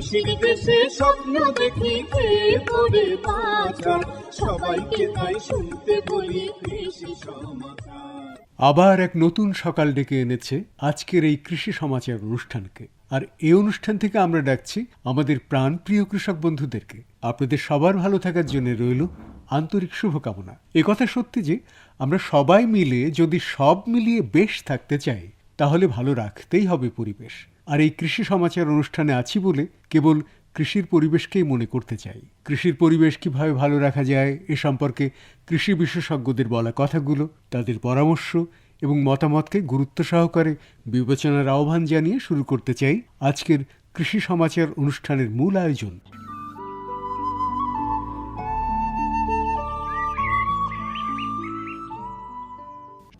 দেশে স্বপ্ন দেখি সবাইকে তাই শুনতে বলি, কৃষি আবার এক নতুন সকাল ডেকে এনেছে আজকের এই কৃষি সমাচার অনুষ্ঠানকে। আর এই অনুষ্ঠান থেকে আমরা ডাকছি আমাদের প্রাণপ্রিয় কৃষক বন্ধুদেরকে। আপনাদের সবার ভালো থাকার জন্য রইল আন্তরিক শুভকামনা। কথা সত্যি যে, আমরা সবাই মিলে যদি সব মিলিয়ে বেশ থাকতে চাই, তাহলে ভালো রাখতেই হবে পরিবেশ। আর এই কৃষি সমাচার অনুষ্ঠানে আছি বলে কেবল কৃষির পরিবেশকেই মনে করতে চাই। কৃষির পরিবেশ কীভাবে ভালো রাখা যায় এ সম্পর্কে কৃষি বিশেষজ্ঞদের বলা কথাগুলো, তাদের পরামর্শ এবং মতামতকে গুরুত্ব সহকারে বিবেচনার আহ্বান জানিয়ে শুরু করতে চাই আজকের কৃষি সমাচার অনুষ্ঠানের মূল আয়োজন।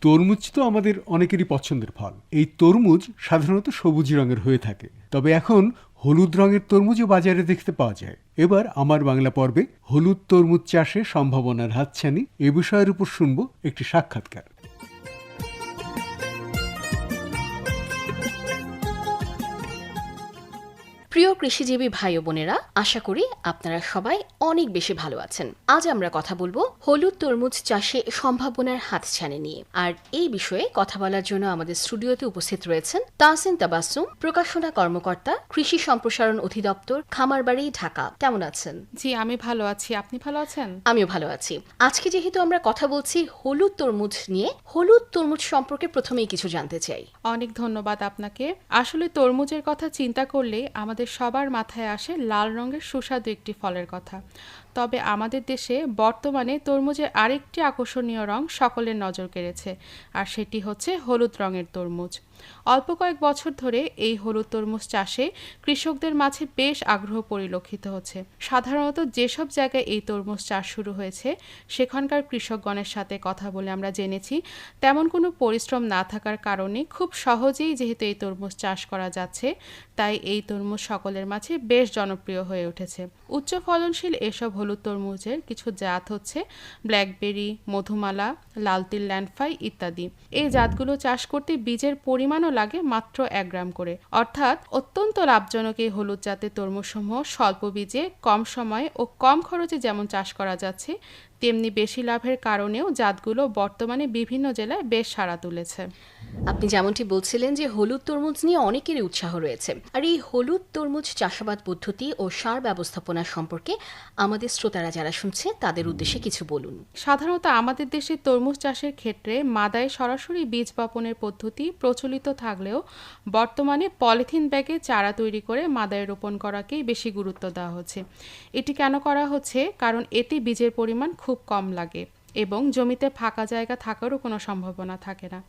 তরমুজ তো আমাদের অনেকেরই পছন্দের ফল। এই তরমুজ সাধারণত সবুজ রঙের হয়ে থাকে। তবে এখন হলুদ রঙের তরমুজও বাজারে দেখতে পাওয়া যায়। এবার আমার বাংলা পর্বে হলুদ তরমুজ চাষে সম্ভাবনার হাতছানি এ বিষয়ের উপর শুনব একটি সাক্ষাৎকার। প্রিয় কৃষিজীবী ভাই ও বোনেরা আশা করি আপনারা সবাই অনেক বেশি ভালো আছেন। আজ আমরা কথা বলব হলুদ তরমুজ চাষে সম্ভাবনার হাতছানি নিয়ে। আর এই বিষয়ে কথা বলার জন্য আমাদের স্টুডিওতে উপস্থিত রয়েছেন তাহসিন তাবাসুম প্রকাশনা কর্মকর্তা কৃষি সম্প্রসারণ অধিদপ্তর খামারবাড়ি ঢাকা। কেমন আছেন? জি আমি ভালো আছি। আপনি ভালো আছেন? আমিও ভালো আছি। আজকে যেহেতু আমরা কথা বলছি হলুদ তরমুজ নিয়ে হলুদ তরমুজ সম্পর্কে প্রথমেই কিছু জানতে চাই। অনেক ধন্যবাদ আপনাকে। আসলে তরমুজের কথা চিন্তা করলে আমাদের সবার মাথায় আসে লাল রঙের সুস্বাদু একটি ফলের কথা। তবে আমাদের দেশে বর্তমানে তরমুজের আরেকটি আকর্ষণীয় রং সকলের নজর কেড়েছে, আর সেটি হচ্ছে হলুদ রঙের তরমুজ। অল্প কয়েক বছর ধরে এই হলুদ তরমুজ চাষে কৃষকদের মাঝে বেশ আগ্রহ পরিলক্ষিত হচ্ছে। সাধারণত যেসব জায়গায় এই তরমুজ চাষ শুরু হয়েছে, সেখানকার কৃষকগণের সাথে কথা বলে আমরা জেনেছি, তেমন কোনো পরিশ্রম না থাকার কারণে খুব সহজেই যেহেতু এই তরমুজ চাষ করা যাচ্ছে, তাই এই তরমুজ সকলের মাঝে বেশ জনপ্রিয় হয়ে উঠেছে। উচ্চ ফলনশীল এসব হলুদ তরমুজের কিছু জাত হচ্ছে ব্ল্যাকবেরি, মধুমালা লালতিল ল্যান্ডফাই ইত্যাদি। এই জাতগুলো চাষ করতে বীজের পরিমাণও লাগে মাত্র এক গ্রাম করে। অর্থাৎ অত্যন্ত লাভজনক এই হলুদ জাতের তরমুজসমূহ স্বল্প বীজে, কম সময়ে ও কম খরচে যেমন চাষ করা যাচ্ছে তেমনি বেশি লাভের কারণেও জাতগুলো বর্তমানে বিভিন্ন জেলায় বেশ সাড়া তুলেছে। আপনি যেমনটি বলছিলেন যে হলুদ তরমুজ নিয়ে অনেকেরই উৎসাহ রয়েছে। আর এই হলুদ তরমুজ চাষাবাদ পদ্ধতি ও সার ব্যবস্থাপনা সম্পর্কে আমাদের শ্রোতারা যারা শুনছে তাদের উদ্দেশ্যে কিছু বলুন। সাধারণত আমাদের দেশে তরমুজ চাষের ক্ষেত্রে মাদায় সরাসরি বীজ বপনের পদ্ধতি প্রচলিত থাকলেও বর্তমানে পলিথিন ব্যাগে চারা তৈরি করে মাদায় রোপণ করাকেই বেশি গুরুত্ব দেওয়া হচ্ছে। এটি কেন করা হচ্ছে? কারণ এতে বীজের পরিমাণ খুব কম লাগে এবং জমিতে ফাঁকা জায়গা থাকারও কোনো সম্ভাবনা থাকে না।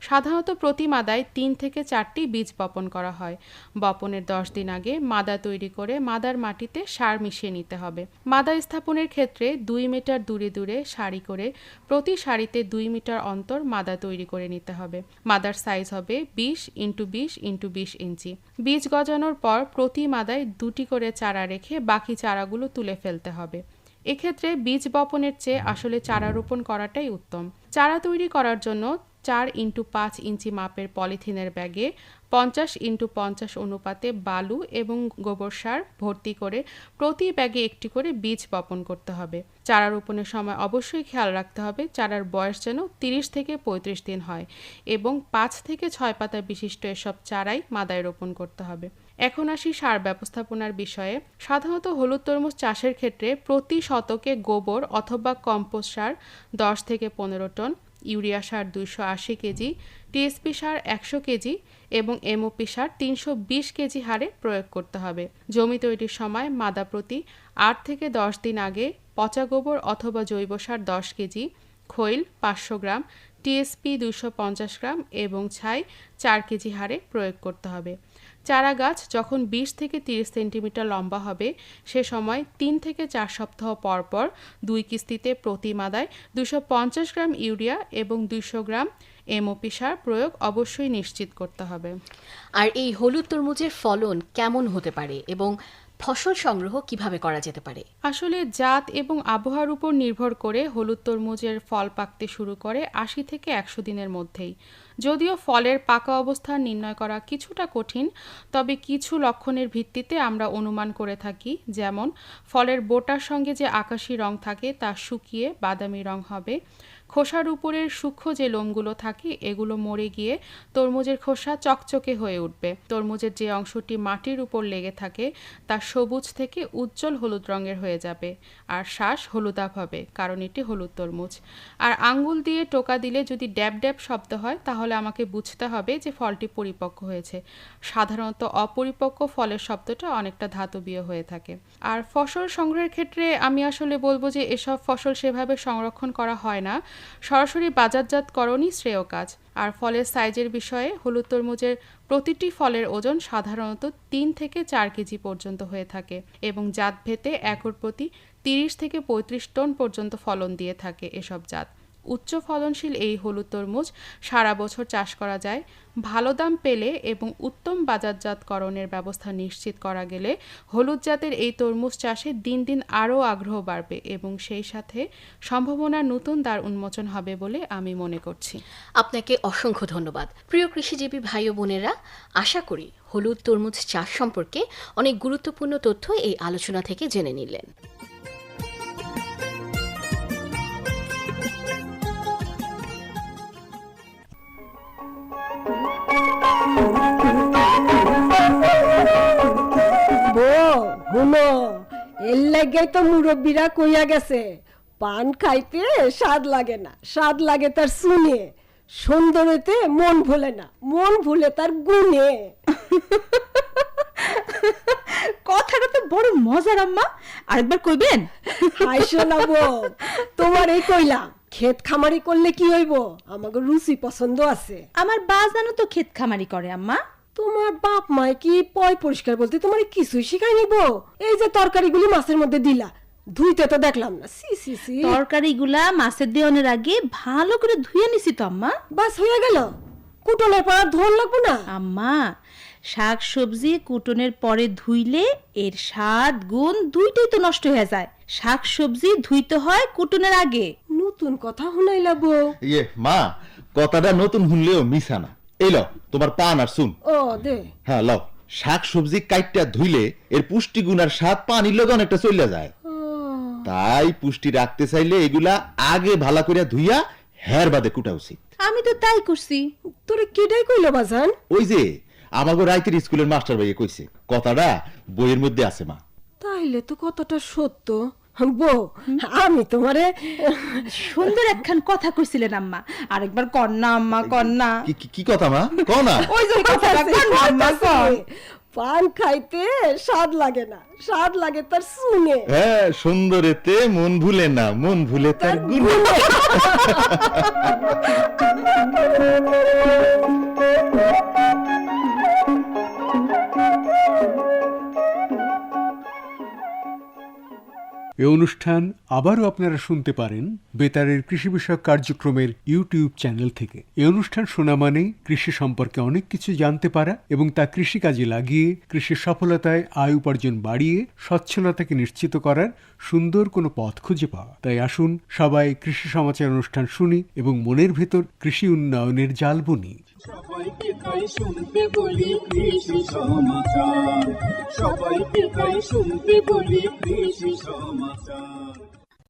সাধারণত প্রতি মাদায় তিন থেকে চারটি বীজ বপন করা হয়। বপনের দশ দিন আগে মাদা তৈরি করে মাদার মাটিতে সার মিশিয়ে নিতে হবে। মাদা স্থাপনের ক্ষেত্রে দুই মিটার দূরে দূরে সারি করে প্রতি সারিতে দুই মিটার অন্তর মাদা তৈরি করে নিতে হবে। মাদার সাইজ হবে বিশ ইন্টু বিশ ইন্টু বিশ ইঞ্চি। বীজ গজানোর পর প্রতি মাদায় দুটি করে চারা রেখে বাকি চারাগুলো তুলে ফেলতে হবে। এক্ষেত্রে বীজ বপনের চেয়ে আসলে চারা রোপণ করাটাই উত্তম। চারা তৈরি করার জন্য চার ইন্টু পাঁচ ইঞ্চি মাপের পলিথিনের ব্যাগে পঞ্চাশ ইন্টু পঞ্চাশ অনুপাতে বালু এবং গোবর সার ভর্তি করে প্রতি ব্যাগে একটি করে বীজ বপন করতে হবে। চারা রোপণের সময় অবশ্যই খেয়াল রাখতে হবে চারার বয়স যেন তিরিশ থেকে পঁয়ত্রিশ দিন হয় এবং পাঁচ থেকে ছয় পাতা বিশিষ্ট এসব চারাই মাদায় রোপণ করতে হবে। এখন আসি সার ব্যবস্থাপনার বিষয়ে। সাধারণত হলুদ তরমুজ চাষের ক্ষেত্রে প্রতি শতকে গোবর অথবা কম্পোস্ট সার দশ থেকে পনেরো টন, ইউরিয়া সার দুইশো আশি কেজি টিএসপি সার একশো কেজি এবং এমওপি সার তিনশো বিশ কেজি হারে প্রয়োগ করতে হবে। জমি তৈরির সময় মাদা প্রতি আট থেকে দশ দিন আগে পচা গোবর অথবা জৈব সার দশ কেজি, খৈল পাঁচশো গ্রাম টিএসপি দুশো পঞ্চাশ গ্রাম এবং ছাই চার কেজি হারে প্রয়োগ করতে হবে। চারা গাছ যখন বিশ থেকে তিরিশ সেন্টিমিটার লম্বা হবে সে সময় তিন থেকে চার সপ্তাহ পর পর দুই কিস্তিতে প্রতি মাদায় দুশো পঞ্চাশ গ্রাম ইউরিয়া এবং দুইশো গ্রাম এমওপি সার প্রয়োগ অবশ্যই নিশ্চিত করতে হবে। আর এই হলুদ তরমুজের ফলন কেমন হতে পারে এবং ফসল সংগ্রহ কীভাবে করা যেতে পারে? আসলে জাত এবং আবহাওয়ার উপর নির্ভর করে হলুদ তরমুজের ফল পাকতে শুরু করে আশি থেকে একশো দিনের মধ্যেই। যদিও ফলের পাকা অবস্থা নির্ণয় করা কিছুটা কঠিন, তবে কিছু লক্ষণের ভিত্তিতে আমরা অনুমান করে থাকি, যেমন ফলের বোটার সঙ্গে যে আকাশি রং থাকে তা শুকিয়ে বাদামি রং হবে খোসার উপরের সূক্ষ্ম যে লোমগুলো থাকে, এগুলো মরে গিয়ে তরমুজের খোসা চকচকে হয়ে উঠবে। তরমুজের যে অংশটি মাটির উপর লেগে থাকে, তা সবুজ থেকে উজ্জ্বল হলুদ রঙের হয়ে যাবে আর শ্বাস হলুদাভ হবে, কারণ এটি হলুদ তরমুজ। আর আঙ্গুল দিয়ে টোকা দিলে যদি ড্যাব ড্যাব শব্দ হয়, তাহলে আমাকে বুঝতে হবে যে ফলটি পরিপক্ক হয়েছে। সাধারণত অপরিপক্ক ফলের শব্দটা অনেকটা ধাতবীয় হয়ে থাকে। আর ফসল সংগ্রহের ক্ষেত্রে আমি আসলে বলব যে এসব ফসল সেভাবে সংরক্ষণ করা হয় না। সরাসরি বাজারজাতকরণই শ্রেয় কাজ। আর ফলের সাইজের বিষয়ে হলুদ তরমুজের প্রতিটি ফলের ওজন সাধারণত তিন থেকে চার কেজি পর্যন্ত হয়ে থাকে এবং জাত ভেতে একর প্রতি তিরিশ থেকে পঁয়ত্রিশ টন পর্যন্ত ফলন দিয়ে থাকে এসব জাত। উচ্চ ফলনশীল এই হলুদ তরমুজ সারা বছর চাষ করা যায়। ভালো দাম পেলে এবং উত্তম বাজারজাতকরণের ব্যবস্থা নিশ্চিত করা গেলে হলুদ জাতের এই তরমুজ চাষে দিন দিন আরও আগ্রহ বাড়বে এবং সেই সাথে সম্ভাবনার নতুন দ্বার উন্মোচন হবে বলে আমি মনে করছি। আপনাকে অসংখ্য ধন্যবাদ। প্রিয় কৃষিজীবী ভাই ও বোনেরা, আশা করি হলুদ তরমুজ চাষ সম্পর্কে অনেক গুরুত্বপূর্ণ তথ্য এই আলোচনা থেকে জেনে নিলেন। লাগেই তো মুরব্বীরা কইয়া গেছে পান খাইতে স্বাদ লাগে না স্বাদ লাগে তার শুনে সুন্দরতে মন ভুলে না মন ভুলে তার গুণে। কথাটা তো বড় মজার আম্মা। আরেকবার কইবেন? হাইসো না বউ তোমার এই কইলাম ক্ষেত খামারি করলে কি হইব? আমাকে রুচি পছন্দ আছে। আমার বাজানো তো ক্ষেত খামারি করে আম্মা। তোমার বাপ মায় কি পয় পরিষ্কার বলতে তোমার কিছুই শিখাই নিব? এই যে তরকারিগুলি মাছের মধ্যে দিলা ধুইতে তো দেখলাম না। সি সি সি তরকারিগুলা মাছের দেওয়ানোর আগে ভালো করে ধুয়ে নিছি তো আম্মা। বাস হয়ে গেল? কুটনের পর ধোন লাগবো না? আম্মা শাক সবজি কুটনের পরে ধুইলে এর স্বাদ গুণ দুইটাই তো নষ্ট হয়ে যায়। শাক সবজি ধুইতে হয় কুটনের আগে। নতুন কথা শুনাইলা বউ ইয়ে মা কথাটা নতুন শুনলেও মিশা না। এই লও তোমার পান আর শুন ও দে। হ্যাঁ লও। শাক সবজি কাইটটা ধুইলে এর পুষ্টিগুণ আর স্বাদ পানির লগে অনেকটা চলে যায়। তাই পুষ্টি রাখতে চাইলে এগুলা আগে ভালো করে ধুইয়া হের বাদে কুটা উচিত। আমি তো তাই করছি। তোরে কেডাই কইল বাজান? ওই যে আমাগো রাইতের স্কুলের মাস্টার ভাইয়ে কইছে কথাটা বইয়ের মধ্যে আছে মা। তাইলে তো কথাটা সত্য। বউ আমি তোমারে সুন্দর একখান কথা কইছিলেন আম্মা। আরেকবার কন্যা আম্মা কন্যা কি কথা মা? ক না। ওই যে কথাটা কন্যা আম্মা কন। পান খাইতে স্বাদ লাগে না স্বাদ লাগে তার শুনে হ্যাঁ সুন্দরেতে মন ভুলে না মন ভুলে তার গুণ। এ অনুষ্ঠান আবারও আপনারা শুনতে পারেন বেতারের কৃষি বিষয়ক কার্যক্রমের ইউটিউব চ্যানেল থেকে। এ অনুষ্ঠান শোনা মানেই কৃষি সম্পর্কে অনেক কিছু জানতে পারা এবং তা কৃষিকাজে লাগিয়ে, কৃষির সফলতায় আয় উপার্জন বাড়িয়ে, স্বচ্ছলতাকে নিশ্চিত করার সুন্দর কোনো পথ খুঁজে পাওয়া। তাই আসুন সবাই কৃষি সমাচার অনুষ্ঠান শুনি এবং মনের ভেতর কৃষি উন্নয়নের জাল বুনি। সবাইকে তাই শুনতে বলি কৃষি সমাচার। সবাইকে তাই শুনতে বলি কৃষি সমাচার।